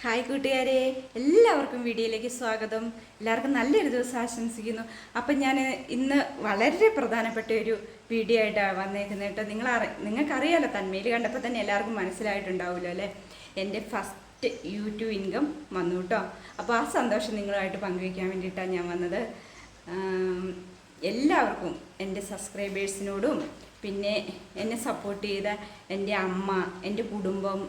Hi കൂട്ടുകാരെ എല്ലാവർക്കും വീഡിയോയിലേക്ക് സ്വാഗതം. എല്ലാവർക്കും നല്ലൊരു ദിവസം ആശംസിക്കുന്നു. അപ്പം ഞാൻ ഇന്ന് വളരെ പ്രധാനപ്പെട്ട ഒരു വീഡിയോ ആയിട്ടാണ് വന്നേക്കുന്നത് കേട്ടോ. നിങ്ങൾ അറി നിങ്ങൾക്കറിയാലോ തന്മയിൽ കണ്ടപ്പോൾ തന്നെ എല്ലാവർക്കും മനസ്സിലായിട്ടുണ്ടാവുമല്ലോ അല്ലേ? എന്റെ ഫസ്റ്റ് യൂട്യൂബ് ഇൻകം വന്നു കേട്ടോ. അപ്പോൾ ആ സന്തോഷം നിങ്ങളുമായിട്ട് പങ്കുവയ്ക്കാൻ വേണ്ടിയിട്ടാണ് ഞാൻ വന്നത്. എല്ലാവർക്കും എന്റെ സബ്സ്ക്രൈബേഴ്സിനോടും പിന്നെ എന്നെ സപ്പോർട്ട് ചെയ്ത എന്റെ അമ്മ എന്റെ കുടുംബം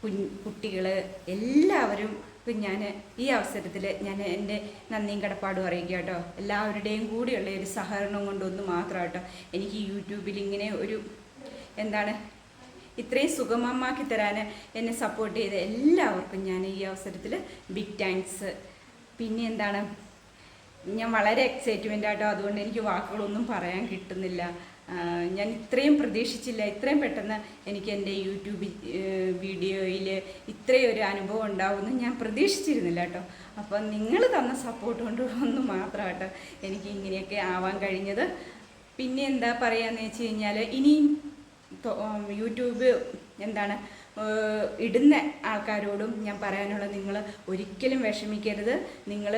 കുഞ്ഞ് കുട്ടികൾ എല്ലാവരും ഇപ്പം ഞാൻ ഈ അവസരത്തിൽ ഞാൻ എന്റെ നന്ദിയും കടപ്പാടും അറിയിക്കുക കേട്ടോ എല്ലാവരുടെയും കൂടിയുള്ള ഒരു സഹകരണം കൊണ്ടൊന്ന് മാത്രം കേട്ടോ എനിക്ക് യൂട്യൂബിൽ ഇങ്ങനെ ഒരു എന്താണ് ഇത്രയും സുഗമമാക്കി തരാൻ എന്നെ സപ്പോർട്ട് ചെയ്ത എല്ലാവർക്കും ഞാൻ ഈ അവസരത്തിൽ ബിഗ് താങ്ക്സ് പിന്നെ എന്താണ്? ഞാൻ വളരെ എക്സൈറ്റ്മെന്റ് ആട്ടോ. അതുകൊണ്ട് എനിക്ക് വാക്കുകളൊന്നും പറയാൻ കിട്ടുന്നില്ല. ഞാൻ ഇത്രയും പ്രതീക്ഷിച്ചില്ല. ഇത്രയും പെട്ടെന്ന് എനിക്ക് എന്റെ യൂട്യൂബ് വീഡിയോയിൽ ഇത്രയും ഒരു അനുഭവം ഉണ്ടാവുമെന്ന് ഞാൻ പ്രതീക്ഷിച്ചിരുന്നില്ല കേട്ടോ. അപ്പോൾ നിങ്ങൾ തന്ന സപ്പോർട്ട് കൊണ്ട് ഒന്ന് മാത്രം കേട്ടോ എനിക്ക് ഇങ്ങനെയൊക്കെ ആവാൻ കഴിഞ്ഞത്. പിന്നെ എന്താ പറയുകയെന്ന് വെച്ച് കഴിഞ്ഞാൽ ഇനിയും യൂട്യൂബ് എന്താണ് ഇടുന്ന ആൾക്കാരോടും ഞാൻ പറയാനുള്ള നിങ്ങൾ ഒരിക്കലും വിഷമിക്കരുത്. നിങ്ങൾ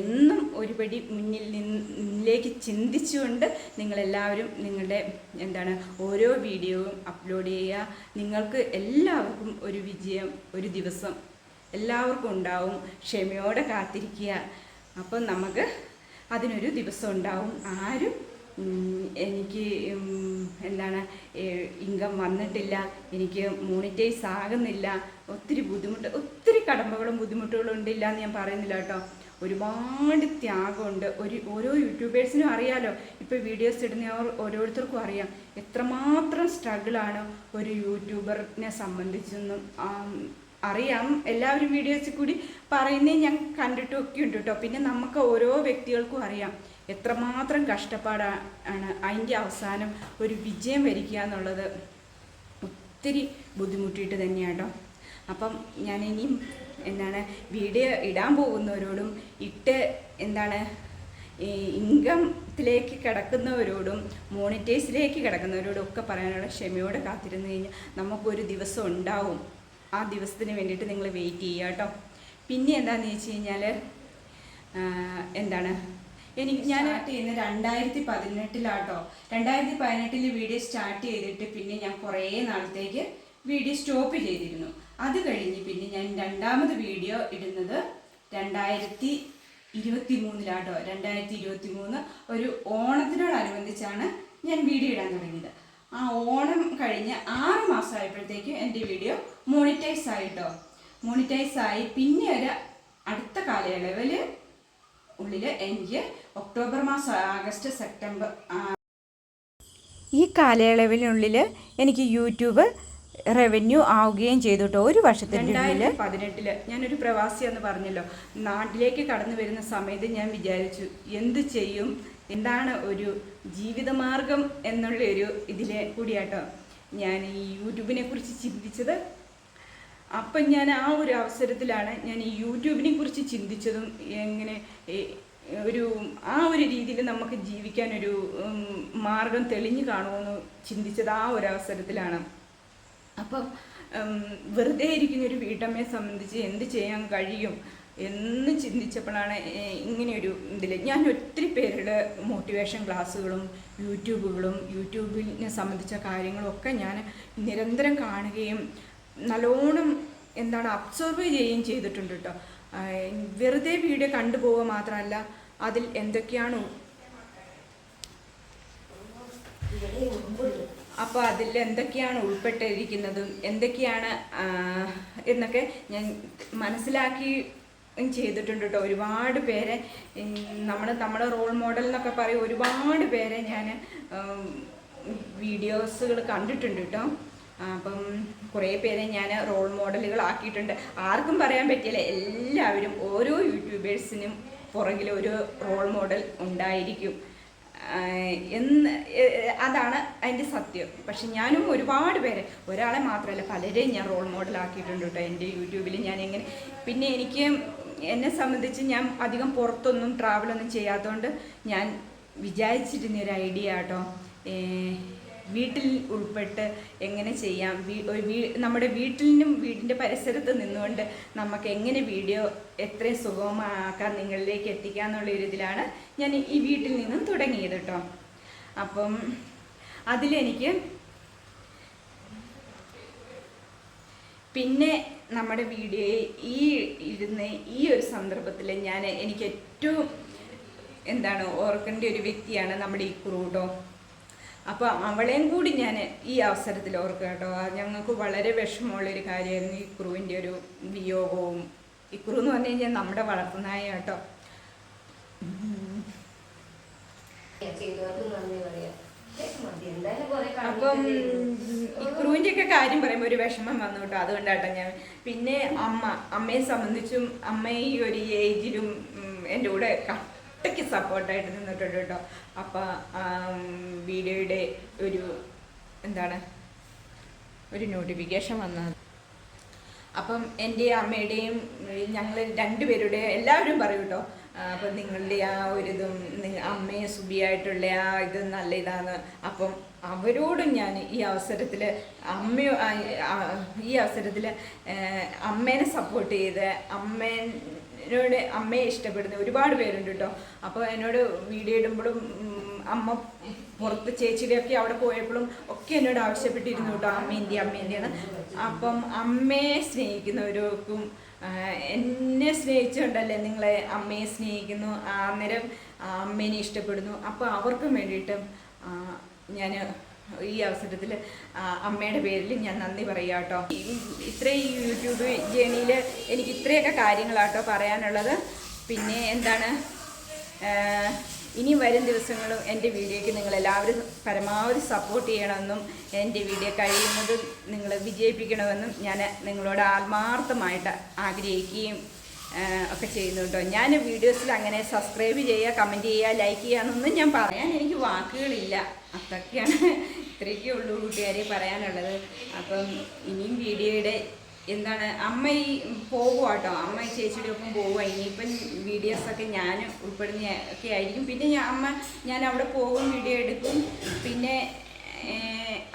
എന്നും ഒരുപടി മുന്നിൽ നിന്നിലേക്ക് ചിന്തിച്ചുകൊണ്ട് നിങ്ങളെല്ലാവരും നിങ്ങളുടെ എന്താണ് ഓരോ വീഡിയോയും അപ്ലോഡ് ചെയ്യുക. നിങ്ങൾക്ക് എല്ലാവർക്കും ഒരു വിജയം ഒരു ദിവസം എല്ലാവർക്കും ഉണ്ടാവും. ക്ഷമയോടെ കാത്തിരിക്കുക. അപ്പം നമുക്ക് അതിനൊരു ദിവസം ഉണ്ടാവും. ആരും എനിക്ക് എന്താണ് ഇൻകം വന്നിട്ടില്ല എനിക്ക് മോണിറ്റൈസ് ആകുന്നില്ല ഒത്തിരി ബുദ്ധിമുട്ട് ഒത്തിരി കടമ്പകളും ബുദ്ധിമുട്ടുകളും ഉണ്ടില്ല എന്ന് ഞാൻ പറയുന്നില്ല കേട്ടോ. ഒരുപാട് ത്യാഗമുണ്ട്. ഒരു ഓരോ യൂട്യൂബേഴ്സിനും അറിയാലോ. ഇപ്പോൾ വീഡിയോസ് ഇടുന്ന ഓരോരുത്തർക്കും അറിയാം. എത്രമാത്രം സ്ട്രഗിളാണ് ഒരു യൂട്യൂബറിനെ സംബന്ധിച്ചെന്നും അറിയാം. എല്ലാവരും വീഡിയോസിൽ കൂടി പറയുന്നേ ഞാൻ കണ്ടിട്ടൊക്കെ ഉണ്ട് കേട്ടോ. പിന്നെ നമുക്ക് ഓരോ വ്യക്തികൾക്കും അറിയാം. എത്രമാത്രം കഷ്ടപ്പാടാണ് അതിന്റെ അവസാനം ഒരു വിജയം വരിക്കുക എന്നുള്ളത് ഒത്തിരി ബുദ്ധിമുട്ടിയിട്ട് തന്നെയാട്ടോ. അപ്പം ഞാൻ ഇനിയും എന്താണ് വീഡിയോ ഇടാൻ പോകുന്നവരോടും ഇട്ട് എന്താണ് ഇൻകത്തിലേക്ക് കിടക്കുന്നവരോടും മോണിറ്റൈസിലേക്ക് കിടക്കുന്നവരോടും ഒക്കെ പറയാനുള്ള ക്ഷമയോടെ കാത്തിരുന്ന് കഴിഞ്ഞാൽ നമുക്കൊരു ദിവസം ഉണ്ടാവും. ആ ദിവസത്തിന് വേണ്ടിയിട്ട് നിങ്ങൾ വെയിറ്റ് ചെയ്യുക കേട്ടോ. പിന്നെ എന്താണെന്ന് വെച്ച് കഴിഞ്ഞാൽ എന്താണ് എനിക്ക് ഞാൻ സ്റ്റാർട്ട് ചെയ്യുന്നത് രണ്ടായിരത്തി പതിനെട്ടിലാട്ടോ രണ്ടായിരത്തി പതിനെട്ടിൽ വീഡിയോ സ്റ്റാർട്ട് ചെയ്തിട്ട് പിന്നെ ഞാൻ കുറേ നാളത്തേക്ക് വീഡിയോ സ്റ്റോപ്പ് ചെയ്തിരുന്നു. അത് കഴിഞ്ഞ് പിന്നെ ഞാൻ രണ്ടാമത് വീഡിയോ ഇടുന്നത് രണ്ടായിരത്തി ഇരുപത്തി മൂന്നിലാട്ടോ രണ്ടായിരത്തി ഇരുപത്തി മൂന്ന് ഒരു ഓണത്തിനോടനുബന്ധിച്ചാണ് ഞാൻ വീഡിയോ ഇടാൻ തുടങ്ങിയത്. ആ ഓണം കഴിഞ്ഞ് ആറ് മാസമായപ്പോഴത്തേക്കും എന്റെ വീഡിയോ മോണിറ്റൈസ് ആയിട്ടോ. മോണിറ്റൈസ് ആയി. പിന്നെ ഒരു അടുത്ത കാലയളവിൽ ഉള്ളിൽ എനിക്ക് ഒക്ടോബർ മാസം ആഗസ്റ്റ് സെപ്റ്റംബർ ഈ കാലയളവിനുള്ളിൽ എനിക്ക് യൂട്യൂബ് റവന്യൂ ആവുകയും ചെയ്തു കേട്ടോ ഒരു വർഷത്തിന്റെ രണ്ടായിരത്തി പതിനെട്ടിൽ ഞാനൊരു പ്രവാസി എന്ന് പറഞ്ഞല്ലോ. നാട്ടിലേക്ക് കടന്നു വരുന്ന സമയത്ത് ഞാൻ വിചാരിച്ചു എന്ത് ചെയ്യും? എന്താണ് ഒരു ജീവിതമാർഗം എന്നുള്ള ഒരു ഇതിലെ കൂടിയാട്ടോ. ഞാൻ ഈ യൂട്യൂബിനെ കുറിച്ച് ചിന്തിച്ചത് അപ്പം ഞാൻ ആ ഒരു അവസരത്തിലാണ് ഞാൻ ഈ യൂട്യൂബിനെ കുറിച്ച് ചിന്തിച്ചതും എങ്ങനെ ഒരു ആ ഒരു രീതിയിൽ നമുക്ക് ജീവിക്കാൻ ഒരു മാർഗം തെളിഞ്ഞു കാണുമെന്ന് ചിന്തിച്ചത് ആ ഒരു അവസരത്തിലാണ്. അപ്പം വെറുതെ ഇരിക്കുന്ന ഒരു വീട്ടമ്മയെ സംബന്ധിച്ച് എന്ത് ചെയ്യാൻ കഴിയും എന്ന് ചിന്തിച്ചപ്പോഴാണ് ഇങ്ങനെയൊരു ഇതിൽ ഞാൻ ഒത്തിരി പേരുടെ മോട്ടിവേഷൻ ക്ലാസ്സുകളും യൂട്യൂബുകളും യൂട്യൂബിനെ സംബന്ധിച്ച കാര്യങ്ങളും ഒക്കെ ഞാൻ നിരന്തരം കാണുകയും നല്ലോണം എന്താണ് അബ്സർവ് ചെയ്യുകയും ചെയ്തിട്ടുണ്ട് കേട്ടോ വെറുതെ വീഡിയോ കണ്ടുപോവുക മാത്രമല്ല അതിൽ എന്തൊക്കെയാണോ അപ്പോൾ അതിൽ എന്തൊക്കെയാണ് ഉൾപ്പെട്ടിരിക്കുന്നതും എന്തൊക്കെയാണ് എന്നൊക്കെ ഞാൻ മനസ്സിലാക്കി ചെയ്തിട്ടുണ്ട് കേട്ടോ ഒരുപാട് പേരെ നമ്മൾ നമ്മുടെ റോൾ മോഡൽ എന്നൊക്കെ പറയും ഒരുപാട് പേരെ ഞാൻ വീഡിയോസുകൾ കണ്ടിട്ടുണ്ട് കേട്ടോ അപ്പം കുറേ പേരെ ഞാൻ റോൾ മോഡലുകൾ ആക്കിയിട്ടുണ്ട് ആർക്കും പറയാൻ പറ്റിയില്ല എല്ലാവരും ഓരോ യൂട്യൂബേഴ്സിനും പുറകിൽ ഒരു റോൾ മോഡൽ ഉണ്ടായിരിക്കും. എന്ന് അതാണ് അതിന്റെ സത്യം. പക്ഷെ ഞാനും ഒരുപാട് പേരെ ഒരാളെ മാത്രമല്ല പലരെയും ഞാൻ റോൾ മോഡൽ ആക്കിയിട്ടുണ്ട് കേട്ടോ എന്റെ യൂട്യൂബിൽ ഞാൻ എങ്ങനെ പിന്നെ എനിക്ക് എന്നെ സംബന്ധിച്ച് ഞാൻ അധികം പുറത്തൊന്നും ട്രാവലൊന്നും ചെയ്യാത്തതുകൊണ്ട് ഞാൻ വിചാരിച്ചിരുന്ന ഒരു ഐഡിയ കേട്ടോ വീട്ടിൽ ഉൾപ്പെട്ട് എങ്ങനെ ചെയ്യാം? നമ്മുടെ വീട്ടിലും വീടിന്റെ പരിസരത്ത് നിന്നുകൊണ്ട് നമുക്ക് എങ്ങനെ വീഡിയോ എത്രയും സുഗമമാക്കാൻ നിങ്ങളിലേക്ക് എത്തിക്കാം എന്നുള്ള ഒരു ഇതിലാണ് ഞാൻ ഈ വീട്ടിൽ നിന്നും തുടങ്ങിയത് കേട്ടോ. അപ്പം അതിലെനിക്ക് പിന്നെ നമ്മുടെ വീഡിയോയെ ഈ ഇരുന്ന് ഈ ഒരു സന്ദർഭത്തിൽ ഞാൻ എനിക്ക് ഏറ്റവും എന്താണ് ഓർക്കേണ്ട ഒരു വ്യക്തിയാണ് നമ്മുടെ ഈ ക്രൂഡോ. അപ്പോൾ അവളെയും കൂടി ഞാൻ ഈ അവസരത്തിൽ ഓർക്കുക കേട്ടോ. ഞങ്ങൾക്ക് വളരെ വിഷമമുള്ളൊരു കാര്യമായിരുന്നു ഈ ക്രൂവിന്റെ ഒരു വിയോഗവും. ഈ ക്രൂ എന്ന് പറഞ്ഞു കഴിഞ്ഞാൽ നമ്മുടെ വളർത്തുന്നായ കേട്ടോ. അപ്പം ഈ ക്രൂവിന്റെ ഒക്കെ കാര്യം പറയുമ്പോൾ ഒരു വിഷമം വന്നു കേട്ടോ. അതുകൊണ്ടാട്ടോ ഞാൻ. പിന്നെ അമ്മ അമ്മയെ സംബന്ധിച്ചും അമ്മ ഈ ഒരു ഏജിലും എന്റെ കൂടെ കട്ടയ്ക്ക് സപ്പോർട്ടായിട്ട് നിന്നിട്ടുണ്ട് കേട്ടോ. അപ്പൊ വീഡിയോയുടെ ഒരു എന്താണ് ഒരു നോട്ടിഫിക്കേഷൻ വന്നത്. അപ്പം എന്റെ അമ്മയുടെയും ഞങ്ങൾ രണ്ടുപേരുടെയും എല്ലാവരും പറയും കേട്ടോ അപ്പം നിങ്ങളുടെ ആ ഒരു ഇതും അമ്മയെ സുബിയായിട്ടുള്ള ആ ഇത് നല്ല ഇതാണ് അപ്പം അവരോടും ഞാൻ ഈ അവസരത്തിൽ അമ്മ ഈ അവസരത്തിൽ അമ്മേനെ സപ്പോർട്ട് ചെയ്ത് അമ്മേനോട് അമ്മയെ ഇഷ്ടപ്പെടുന്ന ഒരുപാട് പേരുണ്ട് കേട്ടോ അപ്പോൾ എന്നോട് വീഡിയോ ഇടുമ്പോഴും അമ്മ പുറത്ത് ചേച്ചിയുടെയൊക്കെ അവിടെ പോയപ്പോഴും ഒക്കെ എന്നോട് ആവശ്യപ്പെട്ടിരുന്നു കേട്ടോ അമ്മേന്റെ അമ്മേന്റെയാണ് അപ്പം അമ്മയെ സ്നേഹിക്കുന്നവർക്കും എന്നെ സ്നേഹിച്ചുകൊണ്ടല്ലേ നിങ്ങളെ അമ്മയെ സ്നേഹിക്കുന്നു അന്നേരം അമ്മേനെ ഇഷ്ടപ്പെടുന്നു. അപ്പോൾ അവർക്കും വേണ്ടിയിട്ടും ഞാൻ ഈ അവസരത്തിൽ അമ്മയുടെ പേരിൽ ഞാൻ നന്ദി പറയാം കേട്ടോ ഇത്രയും യൂട്യൂബ് ജേണിയിൽ എനിക്ക് ഇത്രയൊക്കെ കാര്യങ്ങളാട്ടോ പറയാനുള്ളത്. പിന്നെ എന്താണ് ഇനി വരും ദിവസങ്ങളും എന്റെ വീഡിയോയ്ക്ക് നിങ്ങൾ എല്ലാവരും പരമാവധി സപ്പോർട്ട് ചെയ്യണമെന്നും എന്റെ വീഡിയോ കഴിയുന്നത് നിങ്ങൾ വിജയിപ്പിക്കണമെന്നും ഞാൻ നിങ്ങളോട് ആത്മാർത്ഥമായിട്ട് ആഗ്രഹിക്കുകയും ഒക്കെ ചെയ്യുന്നുണ്ടോ ഞാൻ വീഡിയോസിൽ അങ്ങനെ സബ്സ്ക്രൈബ് ചെയ്യുക കമന്റ് ചെയ്യുക ലൈക്ക് ചെയ്യാന്നൊന്നും ഞാൻ പറയാൻ എനിക്ക് വാക്കുകളില്ല. അതൊക്കെയാണ് ഇത്രയൊക്കെ ഉള്ളൂ കൂട്ടുകാരെ പറയാനുള്ളത്. അപ്പം ഇനിയും വീഡിയോയുടെ എന്താണ് അമ്മ ഈ പോകുക കേട്ടോ അമ്മ ഈ ചേച്ചിയുടെ ഒപ്പം പോവുക ഇനിയിപ്പം വീഡിയോസൊക്കെ ഞാൻ ഉൾപ്പെടുന്ന ഒക്കെ ആയിരിക്കും. പിന്നെ ഞാൻ അമ്മ ഞാൻ അവിടെ പോകും വീഡിയോ എടുക്കും. പിന്നെ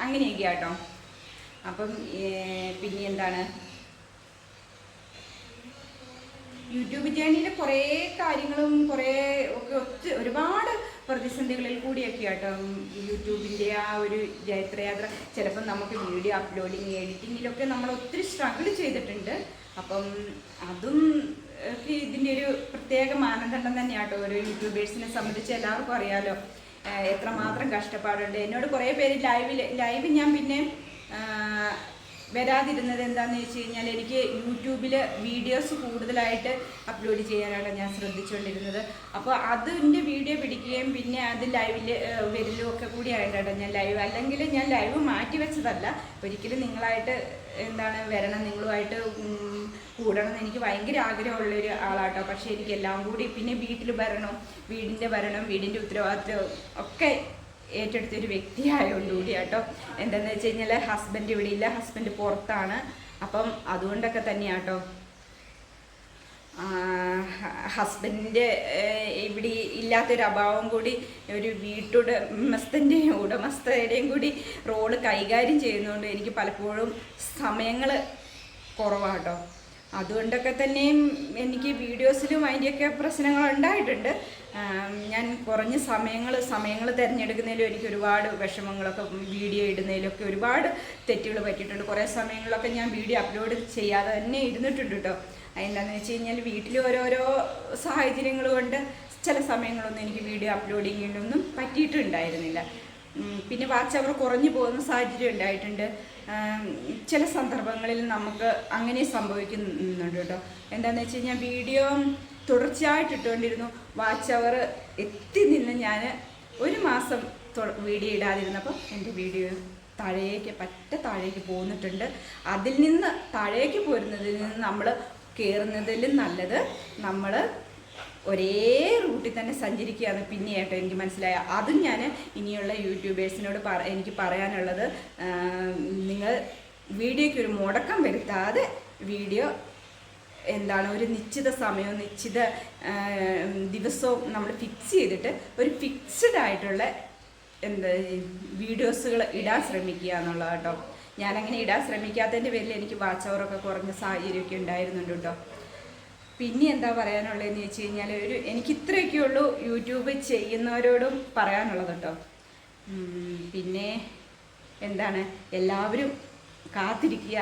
അങ്ങനെയൊക്കെ കേട്ടോ അപ്പം പിന്നെ എന്താണ്? യൂട്യൂബ് ചാനലിൽ കുറേ കാര്യങ്ങളും കുറേ ഒക്കെ ഒത്തിരി ഒരുപാട് പ്രതിസന്ധികളിൽ കൂടിയൊക്കെ ആട്ടോ. യൂട്യൂബിന്റെ ആ ഒരു ജൈത്രയാത്ര ചിലപ്പം നമുക്ക് വീഡിയോ അപ്ലോഡിങ് എഡിറ്റിങ്ങിലൊക്കെ നമ്മൾ ഒത്തിരി സ്ട്രഗിൾ ചെയ്തിട്ടുണ്ട്. അപ്പം അതും ഒക്കെ ഇതിന്റെ ഒരു പ്രത്യേക മാനദണ്ഡം തന്നെയാട്ടോ. ഒരു യൂട്യൂബേഴ്സിനെ സംബന്ധിച്ച് എല്ലാവർക്കും അറിയാലോ. എത്രമാത്രം കഷ്ടപ്പാടുണ്ട്. എന്നോട് കുറേ പേര് ലൈവിൽ ലൈവ് ഞാൻ പിന്നെ വരാതിരുന്നത് എന്താണെന്ന് വെച്ച് കഴിഞ്ഞാൽ എനിക്ക് യൂട്യൂബിൽ വീഡിയോസ് കൂടുതലായിട്ട് അപ്ലോഡ് ചെയ്യാനാണ് ഞാൻ ശ്രദ്ധിച്ചുകൊണ്ടിരുന്നത് അപ്പോൾ അതിന്റെ വീഡിയോ പിടിക്കുകയും പിന്നെ അത് ലൈവിൽ വരലും ഒക്കെ കൂടി ആയിട്ടാണ് ഞാൻ ലൈവ്. അല്ലെങ്കിൽ ഞാൻ ലൈവ് മാറ്റി വെച്ചതല്ല. ഒരിക്കലും നിങ്ങളായിട്ട് എന്താണ് വരണം നിങ്ങളുമായിട്ട് കൂടണം എന്ന് എനിക്ക് ഭയങ്കര ആഗ്രഹമുള്ളൊരു ആളാട്ടോ. പക്ഷേ എനിക്ക് എല്ലാം കൂടി പിന്നെ വീട്ടിൽ വരണം വീടിന്റെ വരണം വീടിന്റെ ഉത്തരവാദിത്വം ഒക്കെ ഏറ്റെടുത്തൊരു വ്യക്തിയായതുകൊണ്ട് കൂടി കേട്ടോ എന്താണെന്ന് വെച്ച് കഴിഞ്ഞാൽ ഹസ്ബൻഡ് ഇവിടെ ഇല്ല ഹസ്ബൻഡ് പുറത്താണ്. അപ്പം അതുകൊണ്ടൊക്കെ തന്നെയാട്ടോ. ഹസ്ബൻഡിന്റെ ഇവിടെ ഇല്ലാത്തൊരു അഭാവം കൂടി ഒരു വീട്ടുടമസ്ഥന്റെയും ഉടമസ്ഥയുടെയും കൂടി റോൾ കൈകാര്യം ചെയ്യുന്നതുകൊണ്ട് എനിക്ക് പലപ്പോഴും സമയങ്ങൾ കുറവാട്ടോ. അതുകൊണ്ടൊക്കെ തന്നെയും എനിക്ക് വീഡിയോസിലും അതിന്റെയൊക്കെ പ്രശ്നങ്ങൾ ഉണ്ടായിട്ടുണ്ട്. ഞാൻ കുറഞ്ഞ സമയങ്ങൾ സമയങ്ങൾ തിരഞ്ഞെടുക്കുന്നതിലും എനിക്ക് ഒരുപാട് വിഷമങ്ങളൊക്കെ വീഡിയോ ഇടുന്നതിലൊക്കെ ഒരുപാട് തെറ്റുകൾ പറ്റിയിട്ടുണ്ട്. കുറേ സമയങ്ങളിലൊക്കെ ഞാൻ വീഡിയോ അപ്ലോഡ് ചെയ്യാതെ തന്നെ ഇരുന്നിട്ടുണ്ട് കേട്ടോ അതെന്താണെന്ന് വെച്ച് കഴിഞ്ഞാൽ വീട്ടിൽ ഓരോരോ സാഹചര്യങ്ങൾ കൊണ്ട് ചില സമയങ്ങളൊന്നും എനിക്ക് വീഡിയോ അപ്ലോഡ് ചെയ്യേണ്ടൊന്നും പറ്റിയിട്ടുണ്ടായിരുന്നില്ല. പിന്നെ വാച്ച് അവർ കുറഞ്ഞു പോകുന്ന സാഹചര്യം ഉണ്ടായിട്ടുണ്ട്. ചില സന്ദർഭങ്ങളിൽ നമുക്ക് അങ്ങനെ സംഭവിക്കുന്നുണ്ട് കേട്ടോ എന്താണെന്ന് വെച്ച് കഴിഞ്ഞാൽ വീഡിയോ തുടർച്ചയായിട്ട് ഇട്ടുകൊണ്ടിരുന്നു. വാച്ച് അവർ എത്തി നിന്ന് ഞാൻ ഒരു മാസം വീഡിയോ ഇടാതിരുന്നപ്പോൾ എന്റെ വീഡിയോ താഴേക്ക് പറ്റ താഴേക്ക് പോന്നിട്ടുണ്ട്. അതിൽ നിന്ന് താഴേക്ക് പോരുന്നതിൽ നിന്ന് നമ്മൾ കയറുന്നതിലും നല്ലത് നമ്മൾ ഒരേ റൂട്ടിൽ തന്നെ സഞ്ചരിക്കുകയാണ് പിന്നെ പിന്നെയായിട്ട് എനിക്ക് മനസ്സിലായ. അതും ഞാൻ ഇനിയുള്ള യൂട്യൂബേഴ്സിനോട് പറ എനിക്ക് പറയാനുള്ളത് നിങ്ങൾ വീഡിയോയ്ക്ക് ഒരു മുടക്കം വരുത്താതെ വീഡിയോ എന്താണ് ഒരു നിശ്ചിത സമയവും നിശ്ചിത ദിവസവും നമ്മൾ ഫിക്സ് ചെയ്തിട്ട് ഒരു ഫിക്സ്ഡ് ആയിട്ടുള്ള എന്താ വീഡിയോസുകൾ ഇടാൻ ശ്രമിക്കുക എന്നുള്ളത് കേട്ടോ. ഞാനങ്ങനെ ഇടാൻ ശ്രമിക്കാത്തതിന്റെ പേരിൽ എനിക്ക് വാച്ച് അവറൊക്കെ കുറഞ്ഞ സാഹചര്യമൊക്കെ ഉണ്ടായിരുന്നുണ്ട് കേട്ടോ. പിന്നെ എന്താ പറയാനുള്ളതെന്ന് വെച്ച് കഴിഞ്ഞാൽ ഒരു എനിക്ക് ഇത്രയൊക്കെ യൂട്യൂബ് ചെയ്യുന്നവരോടും പറയാനുള്ളത് കേട്ടോ. പിന്നെ എന്താണ്? എല്ലാവരും കാത്തിരിക്കുക.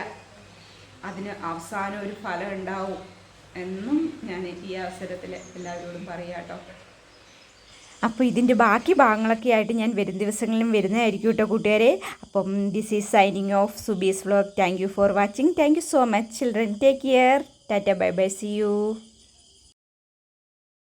അതിന് അവസാനം ഒരു ഫലം ഉണ്ടാവും എന്നും ഞാൻ ഈ അവസരത്തിൽ എല്ലാവരോടും പറയാം കേട്ടോ. അപ്പോൾ ഇതിന്റെ ബാക്കി ഭാഗങ്ങളൊക്കെ ആയിട്ട് ഞാൻ വരും ദിവസങ്ങളിലും വരുന്നതായിരിക്കും കേട്ടോ കൂട്ടുകാരെ. അപ്പം this is signing off Subi's vlog thank you for watching thank you so much children take care tata bye bye see you